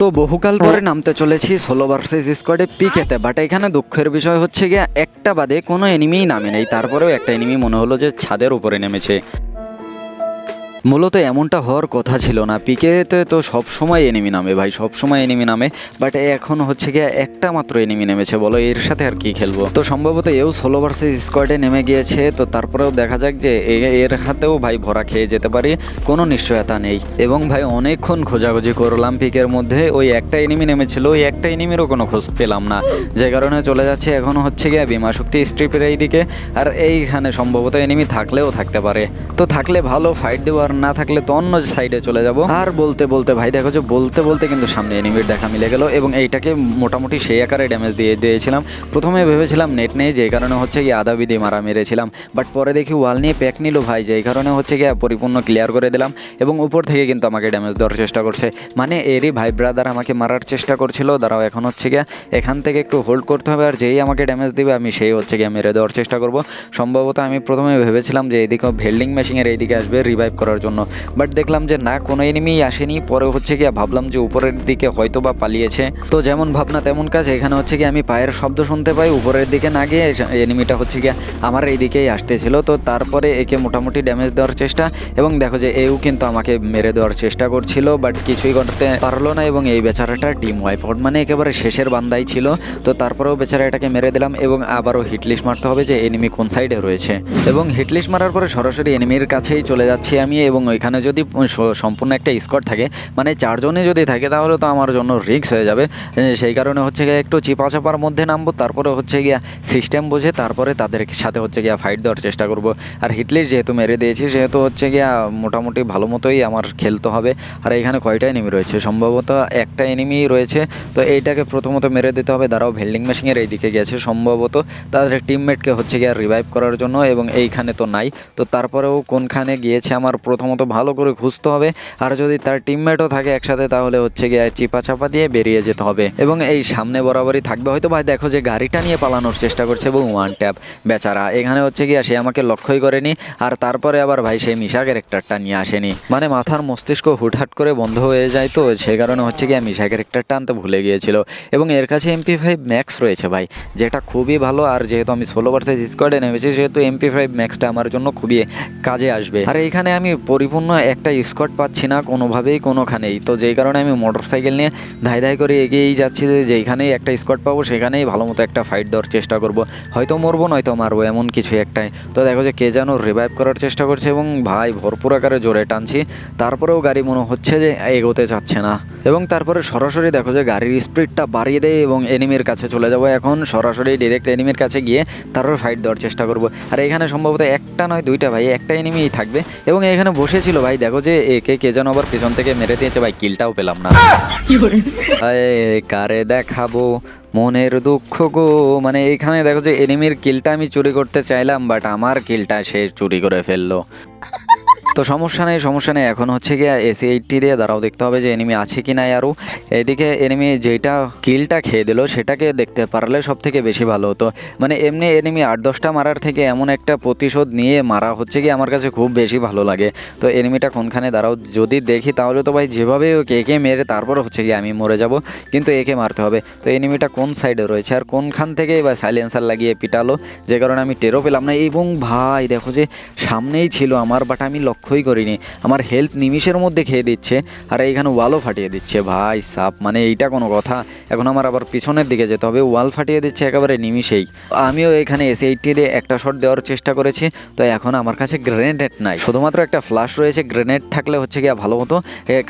তো বহুকাল পরে নামতে চলেছি ষোলো ভার্সেস স্কোয়াডে পিকেতে বাট এখানে দুঃখের বিষয় হচ্ছে গিয়ে একটা বাদে কোনো এনিমিই নামে নেই, তারপরেও একটা এনিমি মনে হলো যে ছাদের উপরে নেমেছে। মূলত এমনটা হওয়ার কথা ছিল না। পিকেতে তো সব সময় এনিমি নামে ভাই সব সময় এনিমি নামে। বাট এখন হচ্ছে গিয়ে একটা মাত্র এনিমি নেমেছে, বলো এর সাথে আর কি খেলব? তো সম্ভবত এও ষোলো ভার্সেস স্কোয়াডে নেমে গিয়েছে, তো তারপরেও দেখা যাক যে এর হাতেও ভাই ভরা খেয়ে যেতে পারি, কোনো নিশ্চয়তা নেই। এবং ভাই অনেকক্ষণ খোঁজাখুঁজি করলাম পিকের মধ্যে, ওই একটা এনিমি নেমেছিল, ওই একটা এনিমিরও কোনো খোঁজ পেলাম না। যে কারণে চলে যাচ্ছে এখন হচ্ছে গিয়ে বিমা শক্তি স্ট্রিপের এই দিকে আর এইখানে সম্ভবত এনিমি থাকলেও থাকতে পারে। তো থাকলে ভালো ফাইট দেবো আর না থাকলে তো অন্য সাইডে চলে যাব। আর বলতে বলতে, ভাই দেখো যে বলতে বলতে কিন্তু সামনে এনিমির দেখা মিলে গেল এবং এইটাকে মোটামুটি সেই আকারে ড্যামেজ দিয়ে দিয়েছিলাম। প্রথমে ভেবেছিলাম নেট নেই যেই কারণে হচ্ছে গিয়ে আধা বিধি মারা মেরেছিলাম। বাট পরে দেখি ওয়াল নিয়ে প্যাক নিল ভাই, যেই কারণে হচ্ছে গিয়ে পরিপূর্ণ ক্লিয়ার করে দিলাম এবং উপর থেকে কিন্তু আমাকে ড্যামেজ দেওয়ার চেষ্টা করছে। মানে এরই ভাই ব্রাদার আমাকে মারার চেষ্টা করছিল, দাঁড়াও এখন হচ্ছে গিয়ে এখান থেকে একটু হোল্ড করতে হবে আর যেই আমাকে ড্যামেজ দিবে আমি সেই হচ্ছে গিয়ে মেরে দেওয়ার চেষ্টা করব। সম্ভবত আমি প্রথমে ভেবেছিলাম যে এইদিকে ভেল্ডিং মেশিনের এইদিকে আসবে রিভাইভ করার জন্য। বাট দেখলাম যে না, কোনো এনিমি আসেনি। পরে হচ্ছে গিয়ে ভাবলাম যে উপরের দিকে হয়তো বা পালিয়েছে। তো যেমন ভাবনা তেমন কাজ। এখানে হচ্ছে গিয়ে আমি পায়ের শব্দ শুনতে পাই। উপরের দিকে না গিয়ে এনিমিটা হচ্ছে গিয়ে আমার এই দিকেই আসতেছিল। তো তারপরে একে মোটামুটি ড্যামেজ দেওয়ার চেষ্টা এবং দেখো যে এও কিন্তু আমাকে মেরে দেওয়ার চেষ্টা করছিল বাট কিছুই করতে পারল না এবং এই বেচারাটা টিম ওয়াইপ আউট মানে একেবারে শেষের বান্দাই ছিল। তো তারপরেও বেচারা এটাকে মেরে দিলাম এবং আবারও হিটলিস্ট মারতে হবে যে এনিমি কোন সাইডে রয়েছে। এবং হিটলিস্ট মারার পরে সরাসরি এনিমির কাছেই চলে যাচ্ছি আমি এবং ওইখানে যদি সম্পূর্ণ একটা স্কোয়াড থাকে মানে চারজনে যদি থাকে তাহলে তো আমার জন্য রিস্ক হয়ে যাবে। সেই কারণে হচ্ছে গিয়ে একটু চিপা চাপার মধ্যে নামবো, তারপরে হচ্ছে গিয়া সিস্টেম বুঝে তারপরে তাদের সাথে হচ্ছে গিয়া ফাইট দেওয়ার চেষ্টা করব। আর হিটলিস্ট যেহেতু মেরে দিয়েছি, সেহেতু হচ্ছে গিয়া মোটামুটি ভালো মতোই আমার খেলতে হবে। আর এখানে কয়টা এনিমি রয়েছে? সম্ভবত একটা এনিমি রয়েছে, তো এইটাকে প্রথমত মেরে দিতে হবে। দাঁড়াও ভেল্ডিং মেশিনের এই দিকে গেছে সম্ভবত। তাদের টিমমেটকে হচ্ছে গিয়ে রিভাইভ করার জন্য এবং এইখানে তো নাই। তো তারপরেও কোনখানে গিয়েছে আমার প্রথমত ভালো করে খুঁজতে হবে। আর যদি তার টিমমেটও থাকে একসাথে, তাহলে হচ্ছে গিয়ে চিপা চাপা দিয়ে বেরিয়ে যেতে হবে। এবং এই সামনে বরাবরই থাকবে। হয়তো ভাই দেখো যে গাড়িটা নিয়ে পালানোর চেষ্টা করছে এবং ওয়ান ট্যাপ বেচারা, এখানে হচ্ছে গিয়ে সে আমাকে লক্ষ্যই করেনি। আর তারপরে আবার ভাই সেই মিশা ক্যারেক্টারটা নিয়ে আসেনি। মানে মাথার মস্তিষ্ক হুটহাট করে বন্ধ হয়ে যায় তো, সে কারণে হচ্ছে গিয়ে মিশা ক্যারেক্টারটা আনতে ভুলে গিয়েছিল। এবং এর কাছে এমপি ফাইভ ম্যাক্স রয়েছে ভাই, যেটা খুবই ভালো। আর যেহেতু আমি ষোলো ভার্সেস স্কোয়াডে নেমেছি সেহেতু এমপি ফাইভ ম্যাক্সটা আমার জন্য খুবই কাজে আসবে। আর এইখানে আমি পরিপূর্ণ একটা স্কট পাচ্ছি না কোনোভাবেই, কোনোখানেই। তো যেই কারণে আমি মোটর সাইকেল নিয়ে ধাই ধাই করে এগিয়েই যাচ্ছি যে যেইখানেই একটা স্কট পাবো, সেখানেই ভালো মতো একটা ফাইট দেওয়ার চেষ্টা করব। হয়তো মরবো, নয়তো মারবো, এমন কিছু একটাই। তো দেখো যে কে যেন রিভাইভ করার চেষ্টা করছে এবং ভাই ভরপুর আকারে জোরে টানছি। তারপরেও গাড়ি মনে হচ্ছে যে এগোতে চাচ্ছে না। এবং তারপরে সরাসরি দেখো যে গাড়ির স্পিডটা বাড়িয়ে দেয় এবং এনিমির কাছে চলে যাব। এখন সরাসরি ডিরেক্ট এনিমির কাছে গিয়ে তারপর ফাইট দেওয়ার চেষ্টা করব। আর এখানে সম্ভবত একটা নয়, দুইটা ভাই, একটা এনিমিই থাকবে। এবং এখানে বসেছিল ভাই, দেখো যে একে কে যেন আবার পেছন থেকে মেরে দিয়েছে। ভাই, কিলটাও পেলাম না। কারে দেখাবো? মনের দুঃখ গো। মানে এখানে দেখো যে এনিমির কিলটা আমি চুরি করতে চাইলাম বাট আমার কিলটা সে চুরি করে ফেলল। তো সমস্যা নেই সমস্যা নেই। এখন হচ্ছে গিয়ে এসি এইটটি দিয়ে দাঁড়াও, দেখতে হবে যে এনিমি আছে কি নাই আরও এদিকে এনিমি যেটা কিলটা খেয়ে দিল, সেটাকে দেখতে পারলে সব থেকে বেশি ভালো হতো। মানে এমনি এনিমি আট, দশটা মারার থেকে এমন একটা প্রতিশোধ নিয়ে মারা হচ্ছে কি আমার কাছে খুব বেশি ভালো লাগে। তো এনিমিটা কোনখানে দাঁড়াও, যদি দেখি তাহলে তো ভাই যেভাবে ওকে একে মেরে তারপর হচ্ছে গিয়ে আমি মরে যাব, কিন্তু একে মারতে হবে। তো এনিমিটা কোন সাইডে রয়েছে আর কোনখান থেকে বা সাইলেন্সার লাগিয়ে পিটালো, যে কারণে আমি টেরও পেলাম না। এবং ভাই, দেখো যে সামনেই ছিল আমার বাট আমি লক্ষ্যই করিনি। আমার হেলথ নিমিষের মধ্যে খেয়ে দিচ্ছে, আর এইখানে ওয়ালও ফাটিয়ে দিচ্ছে। ভাই, সাপ মানে এইটা কোনো কথা। এখন আমার আবার পিছনের দিকে যেতে হবে। ওয়াল ফাটিয়ে দিচ্ছে একেবারে নিমিষেই। আমিও এখানে এসে এইটটি দিয়ে একটা শট দেওয়ার চেষ্টা করেছি, তো এখন আমার কাছে গ্রেনেড নাই। শুধুমাত্র একটা ফ্লাশ রয়েছে গ্রেনেড থাকলে হচ্ছে গিয়া ভালো হতো।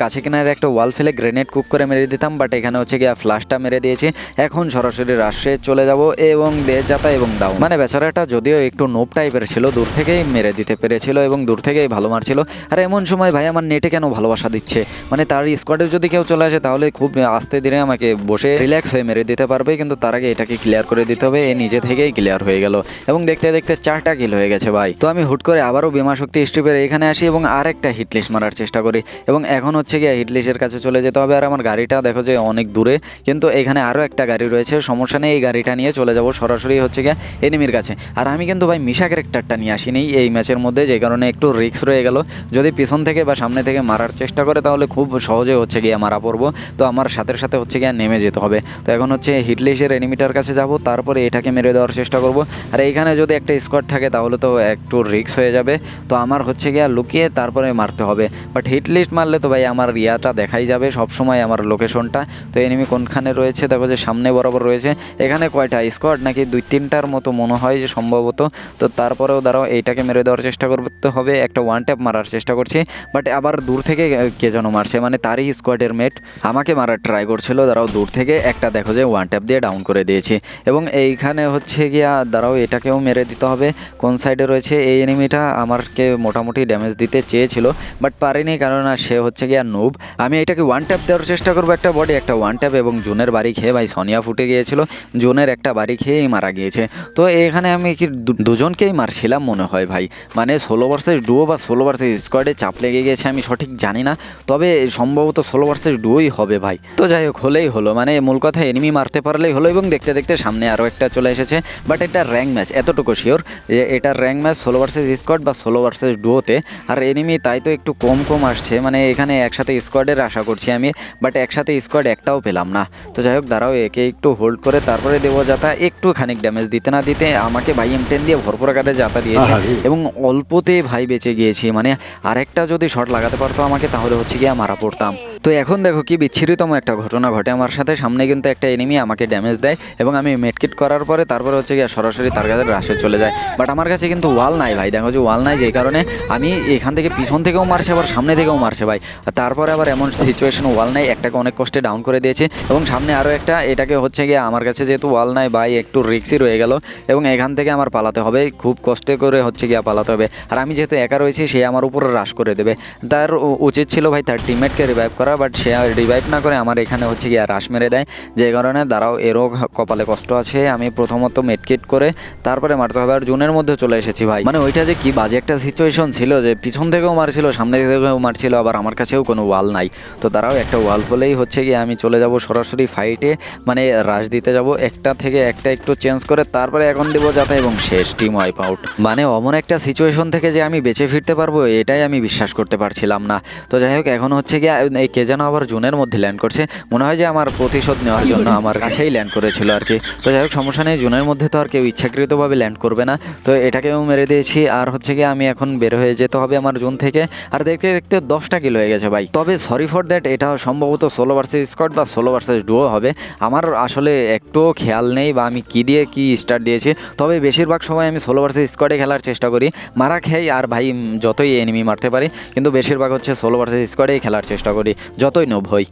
কাছে কিনারে একটা ওয়াল ফেলে গ্রেনেড কুক করে মেরে দিতাম বাট এখানে হচ্ছে গিয়া ফ্লাশটা মেরে দিয়েছি। এখন সরাসরি রাশে চলে যাব, এবং দে যাতা এবং দাও মানে বেচারাটা যদিও একটু নোপ টাইপের ছিল, দূর থেকেই মেরে দিতে পেরেছিল, এবং দূর থেকেই ভালো মারছিল। আর এমন সময় ভাই আমার নেটে কেন ভালোবাসা দিচ্ছে? মানে তার স্কোয়াডে যদি কেউ চলে আসে, তাহলে খুব আস্তে ধীরে আমাকে বসে রিল্যাক্স হয়ে মেরে দিতে পারবে। কিন্তু তার আগে এটাকে ক্লিয়ার করে দিতে হবে। এ নিজে থেকেই ক্লিয়ার হয়ে গেল। এবং দেখতে দেখতে চারটা কিল হয়ে গেছে ভাই। তো আমি হুট করে আবারও বিমা শক্তি স্ট্রিপের এখানে আসি এবং আরেকটা হিটলিস্ট মারার চেষ্টা করি। এবং এখন হচ্ছে গিয়ে হিটলিস্টের কাছে চলে যেতে হবে। আর আমার গাড়িটা দেখো যে অনেক দূরে। কিন্তু এখানে আরও একটা গাড়ি রয়েছে। সমস্যা নেই, এই গাড়িটা নিয়ে চলে যাব সরাসরি হচ্ছে গিয়ে এনিমির কাছে। আর আমি কিন্তু ভাই মিশা ক্যারেক্টারটা নিয়ে আসিনি এই ম্যাচের মধ্যে। যে কারণে একটু রিস্ক রয়ে গেল। গেল। যদি পিছন থেকে বা সামনে থেকে মারার চেষ্টা করে, তাহলে খুব সহজে হচ্ছে গিয়ে মারা পড়ব। তো আমার সাথে সাথে হচ্ছে গিয়ে নেমে যেতে হবে। তো এখন হচ্ছে হিটলিশের এনিমিটার কাছে যাব, তারপরে এটাকে মেরে দেওয়ার চেষ্টা করব। আর এইখানে যদি একটা স্কোয়াড থাকে, তাহলে তো একটু রিক্স হয়ে যাবে। তো আমার হচ্ছে গিয়ে লুকিয়ে তারপরে মারতে হবে। বাট হিটলিস্ট মারলে তো ভাই আমার ইয়াটা দেখাই যাবে সব সময় আমার লোকেশনটা তো এনিমি কোনখানে রয়েছে? দেখো যে সামনে বরাবর রয়েছে। এখানে কয়টা স্কোয়াড নাকি দুই তিনটার মতো মনে হয় যে সম্ভবত। তো তারপরেও দাঁড়াও, এইটাকে মেরে দেওয়ার চেষ্টা করতে হবে। একটা ওয়ান ট্যাপ মারার চেষ্টা করছি বাট আবার দূর থেকে কে যেন মারছে মানে তারই স্কোয়াডের মেট আমাকে মারার ট্রাই করছিল। দাঁড়াও, দূর থেকে একটা দেখো যে ওয়ান ট্যাপ দিয়ে ডাউন করে দিয়েছি। এবং এইখানে হচ্ছে গিয়া, দাঁড়াও, এটাকেও মেরে দিতে হবে। কোন সাইডে রয়েছে? এই এনিমিটা আমারকে মোটামুটি ড্যামেজ দিতে চেয়েছিল বাট পারিনি কারণ সে হচ্ছে গিয়া নুব আমি এটাকে ওয়ান ট্যাপ দেওয়ার চেষ্টা করব একটা বডি একটা ওয়ান ট্যাপ এবং জুনের বাড়ি খেয়ে, ভাই, সোনিয়া ফুটে গিয়েছিল। জুনের একটা বাড়ি খেয়েই মারা গিয়েছে। তো এখানে আমি কি দুজনকেই মারছিলাম মনে হয়, ভাই। মানে ষোলো ভার্সেস ডুও বা ষোলো ভার্সেস স্কোয়াডে চাপ লেগে গেছে আমি সঠিক জানি না। তবে সম্ভবত ষোলো ভার্সেস ডুয়োই হবে ভাই। তো যাই হোক হলেই হলো। মানে মূল কথা এনিমি মারতে পারলেই হলো এবং দেখতে দেখতে সামনে আরও একটা চলে এসেছে। বাট এটা র্যাঙ্ক ম্যাচ এতটুকু শিওর যে এটা র্যাঙ্ক ম্যাচ ষোলো ভার্সেস স্কোয়াড বা ষোলো ভার্সেস ডুয়োতে আর এনিমি তাই তো একটু কম কম আসছে। মানে এখানে একসাথে স্কোয়াডের আশা করছি আমি বাট একসাথে স্কোয়াড একটাও পেলাম না। তো যাই হোক দাঁড়াও একে একটু হোল্ড করে তারপরে দেবো যাতা। একটু খানিক ড্যামেজ দিতে না দিতে আমাকে ভাই এম টেন দিয়ে ভরপুর আকারে যাতা দিয়েছে এবং অল্পতে ভাই বেঁচে গিয়েছি। মানে আরেকটা যদি শট লাগাতে পারতো আমাকে তাহলে হচ্ছে গিয়ে মারা পড়তাম। তো এখন দেখো কি বিচ্ছিরিতম একটা ঘটনা ঘটে। আমার সাথে সামনে কিন্তু একটা এনিমি আমাকে ড্যামেজ দেয় এবং আমি মেডকিট করার পরে তারপরে হচ্ছে গিয়ে সরাসরি তার কাছে রাশে চলে যায়। বাট আমার কাছে কিন্তু ওয়াল নাই ভাই। দেখো যে ওয়াল নাই যেই কারণে আমি এখান থেকে পিছন থেকেও মারছে, আবার সামনে থেকেও মারছে ভাই। তারপরে আবার এমন সিচুয়েশন ওয়াল নাই, একটাকে অনেক কষ্টে ডাউন করে দিয়েছে। এবং সামনে আরও একটা, এটাকে হচ্ছে গিয়ে আমার কাছে যেহেতু ওয়াল নাই ভাই, একটু রিক্সি রয়ে গেল। এবং এখান থেকে আমার পালাতে হবে, খুব কষ্টে করে হচ্ছে গিয়ে পালাতে হবে। আর আমি যেহেতু একা রয়েছি, সে আমার উপর রাশ করে দেবে। তার উচিত ছিল ভাই তার টিমমেটকে রিভাইভ করা। বাট সে রিভাইভ না করে আমার এখানে হচ্ছে গিয়ে রাশ মেরে দেয়। যে কারণে দাঁড়াও এরও কপালে কষ্ট আছে, আমি প্রথমত মেটকেট করে তারপরে মারতে হবে। আর জুনের মধ্যে চলে এসেছি ভাই। মানে ওইটা যে কি বাজে একটা সিচুয়েশন ছিল যে পিছন থেকেও মারছিল, সামনে থেকেও মারছিল, আবার আমার কাছেও কোনো ওয়াল নাই। তো দাঁড়াও, একটা ওয়াল হলেই হচ্ছে গিয়ে আমি চলে যাব সরাসরি ফাইটে মানে রাশ দিতে যাব একটা থেকে একটা একটু চেঞ্জ করে, তারপরে এখন দেবো যাতে এবং শেষ টিম ওয়াইপ আউট মানে অমন একটা সিচুয়েশন থেকে যে আমি বেঁচে ফিরতে পারব, এটাই আমি বিশ্বাস করতে পারছিলাম না। তো যাই হোক, এখন হচ্ছে গিয়ে কে যেন আবার জুনের মধ্যে ল্যান্ড করছে। মনে হয় যে আমার প্রতিশোধ নেওয়ার জন্য আমার কাছেই ল্যান্ড করেছিল আর কি। তো যাই হোক, সমস্যা নেই, জুনের মধ্যে তো আর কেউ ইচ্ছাকৃতভাবে ল্যান্ড করবে না। তো এটাকেও মেরে দিয়েছি, আর হচ্ছে গিয়ে আমি এখন বের হয়ে যেতে হবে আমার জুন থেকে। আর দেখতে দেখতে দশটা কিলো হয়ে গেছে ভাই। তবে সরি ফর দ্যাট এটা সম্ভবত ষোলো ভার্সেস স্কট বা ষোলো ভার্সেস ডুও হবে। আমার আসলে একটুও খেয়াল নেই বা আমি কি দিয়ে কি স্টার্ট দিয়েছি। তবে বেশিরভাগ সময় আমি ষোলো ভার্সেস স্কোয়াডে খেলার চেষ্টা করি। মারা খাই, আর ভাই যতই এনিমি মারতে পারি, কিন্তু বেশিরভাগ হচ্ছে ষোলো ভার্সেস স্কোয়াডেই খেলার চেষ্টা করি। যতই নোভ হই।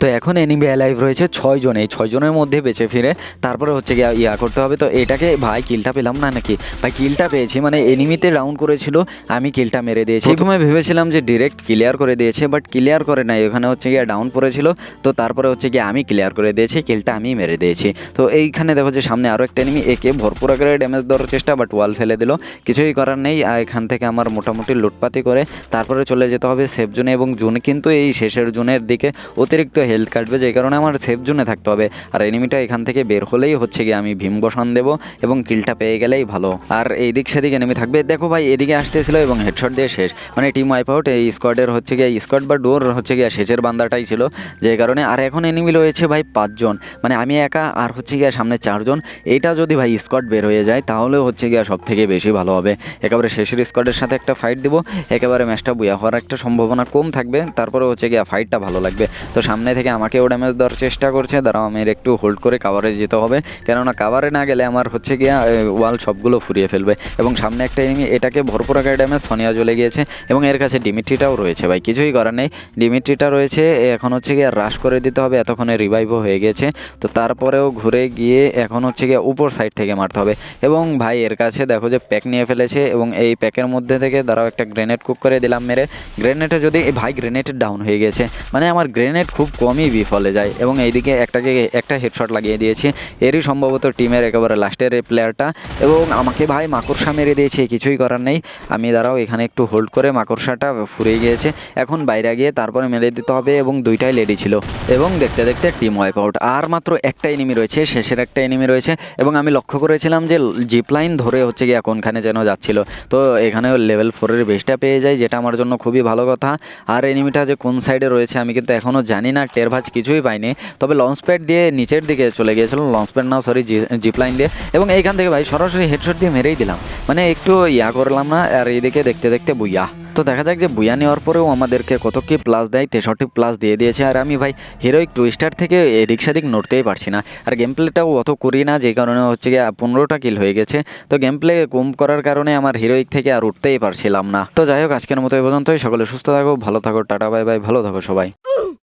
তো এখন এনিমি অ্যালাইভ রয়েছে ছয় জন। এই ছয় জনের মধ্যে বেঁচে ফিরে, তারপরে হচ্ছে গিয়ে ইয়া করতে হবে। তো এটাকে, ভাই কিলটা পেলাম না নাকি? ভাই কিলটা পেয়েছি মানে এনিমিতে রাউন্ড করেছিল, আমি কিলটা মেরে দিয়েছি। প্রথমে ভেবেছিলাম যে ডিরেক্ট ক্লিয়ার করে দিয়েছে বাট ক্লিয়ার করে নাই। ওখানে হচ্ছে গিয়ে ডাউন পড়েছিল, তো তারপরে হচ্ছে গিয়ে আমি ক্লিয়ার করে দিয়েছি কিলটা আমি মেরে দিয়েছি। তো এইখানে দেখো যে সামনে আরও একটা এনিমি একে ভরপুর আকারে ড্যামেজ দেওয়ার চেষ্টা বাট ওয়াল ফেলে দিল। কিছুই করার নেই আর এখান থেকে আমার মোটামুটি লুটপাতি করে, তারপরে চলে যেতে হবে সেফ জোনে এবং জোন কিন্তু এই শেষের জোনের দিকে অতিরিক্ত হেলথ কাটবে যে কারণে আমার সেফ জোনে থাকতে হবে। আর এনিমিটা এখান থেকে বের হলেই হচ্ছে গিয়ে আমি ভীম বসান দেবো এবং কিলটা পেয়ে গেলেই ভালো। আর এই দিক সেদিক এনিমি থাকবে। দেখো ভাই, এদিকে আসতেছিল এবং হেডশট দিয়ে শেষ। মানে টিম ওয়াইপ আউট এই স্কোয়াডের হচ্ছে গিয়ে স্কোয়াড বা ডোর হচ্ছে গিয়ে শেষের বান্দাটাই ছিল। যে কারণে আর এখন এনিমি রয়েছে ভাই পাঁচজন। মানে আমি একা আর হচ্ছে গিয়ে সামনে চারজন। এইটা যদি ভাই স্কোয়াড বের হয়ে যায়, তাহলে হচ্ছে গিয়ে সব থেকে বেশি ভালো হবে। একেবারে শেষের স্কোয়াডের সাথে একটা ফাইট দিব। একেবারে ম্যাচটা বুয়া হওয়ার একটা সম্ভাবনা কম থাকবে। তারপরে হচ্ছে গিয়ে ফাইটটা ভালো লাগবে। তো সামনে থেকে আমাকেও ড্যামেজ দেওয়ার চেষ্টা করছে, দাঁড়াও আমি একটু হোল্ড করে কাভারে যেতে হবে। কেননা কাভারে না গেলে আমার হচ্ছে গিয়ে ওয়াল সবগুলো ফুরিয়ে ফেলবে। এবং সামনে একটা এনিমি এটাকে ভরপুর আকারে ড্যামেজ সোনিয়া জ্বলে গিয়েছে। এবং এর কাছে ডিমিট্রিটাও রয়েছে ভাই, কিছুই করার নেই। ডিমিট্রিটা রয়েছে এখন হচ্ছে গিয়ে রাশ করে দিতে হবে, এতক্ষণে রিভাইভও হয়ে গেছে। তো তারপরেও ঘুরে গিয়ে এখন হচ্ছে গিয়ে উপর সাইড থেকে মারতে হবে। এবং ভাই, এর কাছে দেখো যে প্যাক নিয়ে ফেলেছে এবং এই প্যাকের মধ্যে থেকে দাঁড়াও, একটা গ্রেনেড কুক করে দিলাম মেরে। গ্রেনেডে যদি, ভাই গ্রেনেড ডাউন হয়ে গেছে। মানে আমার গ্রেনেড খুব কমই বিফলে যায় এবং এইদিকে একটাকে একটা হেডশট লাগিয়ে দিয়েছি। এরই সম্ভবত টিমের একেবারে লাস্টের এই প্লেয়ারটা এবং আমাকে ভাই মাকড়সা মেরে দিয়েছে, কিছুই করার নেই। আমি দাঁড়াও, এখানে একটু হোল্ড করে মাকড়সাটা ফুরিয়ে গিয়েছে। এখন বাইরে গিয়ে তারপরে মেরে দিতে হবে এবং দুইটাই লেডি ছিল। এবং দেখতে দেখতে টিম ওয়াইপ আউট আর মাত্র একটা এনিমি রয়েছে, শেষের একটা এনিমি রয়েছে এবং আমি লক্ষ্য করেছিলাম যে জিপ লাইন ধরে হচ্ছে গিয়ে কোনখানে যেন যাচ্ছিল। তো এখানে লেভেল ফোরের বেসটা পেয়ে যায় যেটা আমার জন্য খুবই ভালো কথা। আর এনিমিটা যে কোন সাইডে রয়েছে আমি কিন্তু এখনও জানি না। টের ভাজ কিছুই পাইনি। তবে লঞ্চ প্যাড দিয়ে নিচের দিকে চলে গিয়েছিল লঞ্চ প্যাড না সরি জিপ লাইন দিয়ে। এবং এইখান থেকে ভাই সরাসরি হেডশট দিয়ে মেরেই দিলাম। মানে একটু ইয়া করলাম না, আর এইদিকে দেখতে দেখতে বুইয়া। তো দেখা যাক যে বুয়া নেওয়ার পরেও আমাদেরকে কত কি প্লাস দেয়, তেষট্টি প্লাস দিয়ে দিয়েছে। আর আমি ভাই হিরোইক টুইস্টার থেকে এদিক সেদিক নড়তেই পারছি না। আর গেম প্লেটাও অত করি না, যে কারণে হচ্ছে গিয়ে পনেরোটা কিল হয়ে গেছে। তো গেম প্লে কম করার কারণে আমার হিরোইক থেকে আর উঠতেই পারছিলাম না। তো যাই হোক, আজকের মতো এই পর্যন্তই। সকলে সুস্থ থাকো, ভালো থাকো, টাটা বাই বাই ভালো থাকো সবাই।